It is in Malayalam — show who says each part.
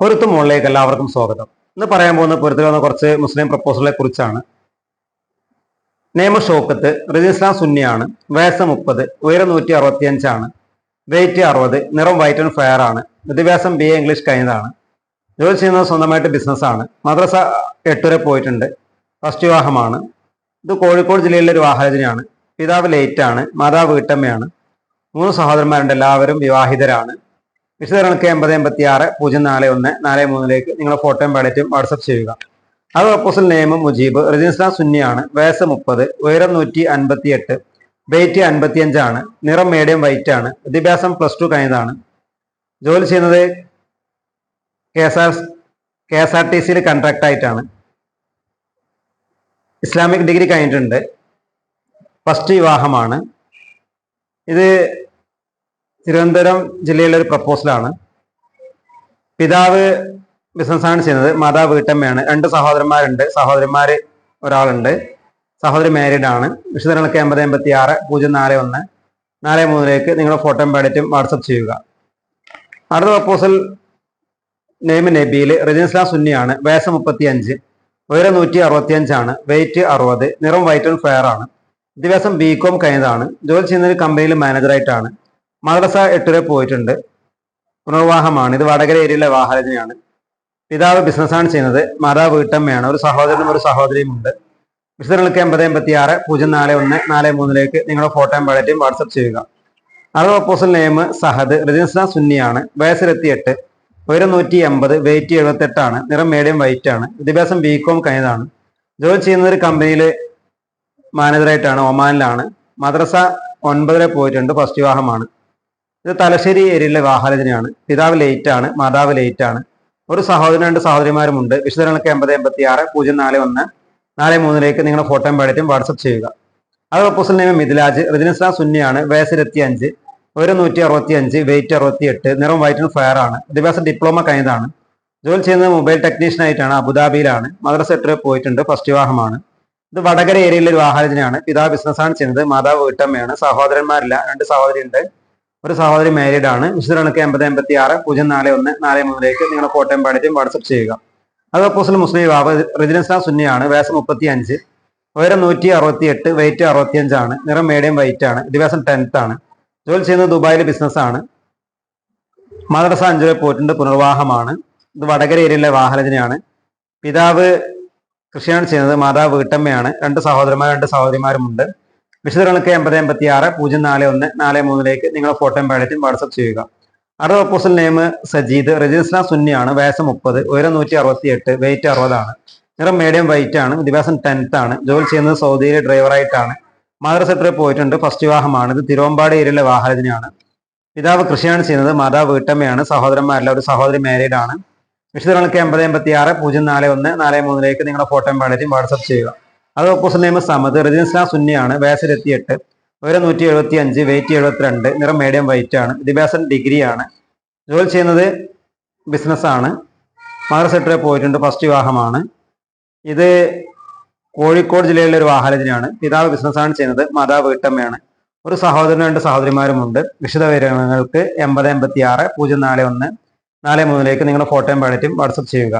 Speaker 1: പൊരുത്ത് മുകളിലേക്ക് എല്ലാവർക്കും സ്വാഗതം. ഇന്ന് പറയാൻ പോകുന്ന പൊരുത്തിൽ വന്ന കുറച്ച് മുസ്ലിം പ്രപ്പോസലുകളെ കുറിച്ചാണ്. നിയമ ഷോക്കത്ത് സുന്നിയാണ് വയസ്സ് മുപ്പത് ഉയരം നൂറ്റി അറുപത്തി അഞ്ചാണ് വെയിറ്റ് അറുപത് നിറം വൈറ്റ് ആൻഡ് ഫയർ ആണ് വിദ്യാഭ്യാസം ബി എ ഇംഗ്ലീഷ് കഴിഞ്ഞതാണ്. ജോലി ചെയ്യുന്നത് സ്വന്തമായിട്ട് ബിസിനസ്സാണ് മദ്രസ എട്ട് വരെ പോയിട്ടുണ്ട് ഫസ്റ്റ് വിവാഹമാണ്. ഇത് കോഴിക്കോട് ജില്ലയിലെ ഒരു വിവാഹരചനയാണ് പിതാവ് ലേറ്റാണ് മാതാവ് വീട്ടമ്മയാണ് മൂന്ന് സഹോദരന്മാരുണ്ട് എല്ലാവരും വിവാഹിതരാണ്. വിശദങ്ങൾക്ക് എൺപത് എൺപത്തി ആറ് പൂജ്യം നാല് ഒന്ന് നാല് മൂന്നിലേക്ക് നിങ്ങളുടെ ഫോട്ടോയും പാലറ്റും വാട്സപ്പ് ചെയ്യുക. അത് പ്രപ്പോസൽ നെയിം മുജീബ് റജിസ്ലാം സുന്നിയാണ് വയസ്സ് മുപ്പത് ഉയരം നൂറ്റി അൻപത്തി എട്ട് വെയിറ്റ് അൻപത്തി അഞ്ചാണ് നിറം മീഡിയം വൈറ്റ് ആണ് വിദ്യാഭ്യാസം പ്ലസ് ടു കഴിഞ്ഞതാണ്. ജോലി ചെയ്യുന്നത് K S R K S R T സിയിൽ കൺട്രാക്ട് ആയിട്ടാണ്. ഇസ്ലാമിക് ഡിഗ്രി കഴിഞ്ഞിട്ടുണ്ട്. ഫസ്റ്റ് വിവാഹമാണ്. ഇത് തിരുവനന്തപുരം ജില്ലയിലെ ഒരു പ്രപ്പോസലാണ്. പിതാവ് ബിസിനസ്സാണ് ചെയ്യുന്നത്. മാതാവ് വീട്ടമ്മയാണ്. രണ്ട് സഹോദരന്മാരുണ്ട്. സഹോദരന്മാർ ഒരാളുണ്ട്. സഹോദരി മാരീഡ് ആണ്. വിശദങ്ങൾക്ക് എൺപത് എൺപത്തി ആറ് പൂജ്യം നാല് ഒന്ന്. നാല് മൂന്നിലേക്ക് നിങ്ങളുടെ ഫോട്ടോയും ബയോഡേറ്റും വാട്സപ്പ് ചെയ്യുക. അടുത്ത പ്രപ്പോസൽ നെയ്മ് നബിയിൽ റജിൻസ്ലാം സുന്നിയാണ്. വയസ്സ് മുപ്പത്തി അഞ്ച് ഉയരം നൂറ്റി അറുപത്തി അഞ്ചാണ് വെയിറ്റ് അറുപത്. നിറം വൈറ്റ് ആൻഡ് ഫെയർ ആണ്. ദിവസം ബി കോം കഴിഞ്ഞതാണ്. ജോലി ചെയ്യുന്ന ഒരു കമ്പനിയിൽ മാനേജറായിട്ടാണ് മദ്രസ എട്ട് വരെ പോയിട്ടുണ്ട്. പുനർവാഹമാണ് ഇത് വടകര ഏരിയയിലെ വാഹരചനയാണ് പിതാവ് ബിസിനസ്സാണ് ചെയ്യുന്നത്. മാതാവ് വീട്ടമ്മയാണ്. ഒരു സഹോദരനും ഒരു സഹോദരിയും ഉണ്ട് വിശദങ്ങൾക്ക് എൺപത് എൺപത്തി ആറ് പൂജ്യം നാല് ഒന്ന് നാല് മൂന്നിലേക്ക് നിങ്ങളുടെ ഫോട്ടോയും ബയോഡേറ്റയും വാട്സപ്പ് ചെയ്യുക. അറബ് അപ്പോസൽ നെയിം സഹദ് റജിൻസ്ലാം സുന്നിയാണ്. വയസ്സിലെത്തിയെട്ട് ഉയരം നൂറ്റി എൺപത് വെയിറ്റ് എഴുപത്തെട്ടാണ്. നിറം മീഡിയം വൈറ്റ് ആണ് വിദ്യാഭ്യാസം ബി കോം കഴിഞ്ഞതാണ്. ജോലി ചെയ്യുന്ന ഒരു കമ്പനിയിൽ മാനേജറായിട്ടാണ് ഒമാനിലാണ്. മദ്രസ ഒൻപതിലെ പോയിട്ടുണ്ട്. ഫസ്റ്റ് വിവാഹമാണ്. ഇത് തലശ്ശേരി ഏരിയയിലെ വിവാഹാലോചനയാണ് പിതാവ് ലേറ്റ് ആണ് മാതാവ് ലേറ്റ് ആണ്. ഒരു സഹോദരൻ രണ്ട് സഹോദരിമാരുമുണ്ട് വിശദങ്ങൾക്ക് എൺപത് എൺപത്തി ആറ് പൂജ്യം നാല് ഒന്ന് നാല് മൂന്നിലേക്ക് നിങ്ങളുടെ ഫോട്ടോയും ബയോഡേറ്റും വാട്സപ്പ് ചെയ്യുക. അത് പ്രപ്പോസൽ നെയ്മ് മിഥിലാജ് റജിനിസ്ലാം സുന്നിയാണ് വയസ്സ് ഇരുപത്തി അഞ്ച് ഒരു നൂറ്റി അറുപത്തി അഞ്ച് വെയിറ്റ് അറുപത്തി എട്ട് നിറം വൈറ്റ് ഫയർ ആണ്. വിദ്യാഭ്യാസം ഡിപ്ലോമ കഴിഞ്ഞതാണ്. ജോലി ചെയ്യുന്നത് മൊബൈൽ ടെക്നീഷ്യൻ ആയിട്ടാണ് അബുദാബിയിലാണ്. മദ്രസ എട്ട് പോയിട്ടുണ്ട് ഫസ്റ്റ് വിവാഹമാണ്. ഇത് വടകര ഏരിയയിലെ ഒരു വാഹനജനയാണ്. പിതാവ് ബിസിനസ്സാണ് ചെയ്യുന്നത് മാതാവ് വീട്ടമ്മയാണ്. സഹോദരന്മാരില്ല രണ്ട് സഹോദരി ഉണ്ട് ഒരു സഹോദരി മാരീഡ് ആണ്. വിശദങ്ങൾക്ക് എൺപത് എൺപത്തി ആറ് പൂജ്യം നാല് ഒന്ന് നാല് മൂന്നിലേക്ക് നിങ്ങളുടെ ഫോട്ടോയും പാടിയും വാട്സപ്പ് ചെയ്യുക. അത് അപ്പോസിൽ മുസ്ലിം വിവാഹ റെസിഡൻസ് സുന്നിയാണ്. വയസ്സ് മുപ്പത്തി അഞ്ച് ഉയരം നൂറ്റി അറുപത്തി എട്ട് വെയിറ്റ് അറുപത്തി അഞ്ചാണ് നിറം മീഡിയം വൈറ്റ് ആണ്. ദിവസം ടെൻത്ത് ആണ്. ജോലി ചെയ്യുന്നത് ദുബായിൽ ബിസിനസ്സാണ് മദ്രസ അഞ്ചുവരെ പോറ്റിന്റെ പുനർവാഹമാണ് ഇത് വടകര ഏരിയയിലെ വാഹനജനയാണ്. പിതാവ് കൃഷിയാണ് ചെയ്യുന്നത്. മാതാവ് വീട്ടമ്മയാണ്. രണ്ട് സഹോദരന്മാർ രണ്ട് സഹോദരിമാരുമുണ്ട്. വിശദങ്ങൾക്ക് എൺപത് എൺപത്തി ആറ് പൂജ്യം നാല് ഒന്ന് നാല് മൂന്നിലേക്ക് നിങ്ങളുടെ ഫോട്ടോയും ബയോഡേറ്റും വാട്സപ്പ് ചെയ്യുക. അടുത്ത പ്രപ്പോസൽ നെയിം സജീദ് രജിസ്ലാം സുന്നിയാണ് വയസ്സ് മുപ്പത് ഉയരം നൂറ്റി അറുപത്തി എട്ട് വെയിറ്റ് അറുപതാണ്. നിറം മീഡിയം വൈറ്റ് ആണ് വിദ്യാഭ്യാസം ടെൻത്ത് ആണ് ജോലി ചെയ്യുന്നത് സൗദിയിലെ ഡ്രൈവറായിട്ടാണ് മദ്രസ സെക്ടറിൽ പോയിട്ടുണ്ട് ഫസ്റ്റ് വിവാഹമാണ് ഇത് തിരുവമ്പാടി ഏരിയയിലെ വാഹനത്തിനാണ് പിതാവ് കൃഷിയാണ് ചെയ്യുന്നത് മാതാവ് വീട്ടമ്മയാണ് സഹോദരന്മാരല്ല ഒരു സഹോദരി മാരീഡ് ആണ്. വിശദങ്ങൾക്ക് എൺപത് എൺപത്തി ആറ് പൂജ്യം നാല് ഒന്ന് നാല് മൂന്നിലേക്ക് നിങ്ങളുടെ ഫോട്ടോയും പാടേറ്റും വാട്സപ്പ് ചെയ്യുക. അത് ഓപ്പോസിറ്റ് നെയിം സമത് റജിൻസ്ലാം സുന്നിയാണ്. വയസ്സിലെത്തി എത്തിയിട്ട്. ഉയരം നൂറ്റി എഴുപത്തി അഞ്ച് വെയിറ്റ് എഴുപത്തിരണ്ട്. നിറം മീഡിയം വൈറ്റ് ആണ്. വിദ്യാഭ്യാസം ഡിഗ്രിയാണ് ജോലി ചെയ്യുന്നത് ബിസിനസ്സാണ് മകർ സെക്ടറിൽ പോയിട്ടുണ്ട്. ഫസ്റ്റ് വിവാഹമാണ്. ഇത് കോഴിക്കോട് ജില്ലയിലെ ഒരു വാഹനത്തിനാണ്. പിതാവ് ബിസിനസ്സാണ് ചെയ്യുന്നത്. മാതാവ് വീട്ടമ്മയാണ്. ഒരു സഹോദരനും രണ്ട് സഹോദരിമാരുമുണ്ട്. വിശദ വിവരങ്ങൾക്ക് എൺപത് എൺപത്തി ആറ് പൂജ്യം നാല് ഒന്ന് നാല് മൂന്നിലേക്ക് നിങ്ങളുടെ ഫോട്ടോയും ബയോഡേറ്റും വാട്സപ്പ് ചെയ്യുക.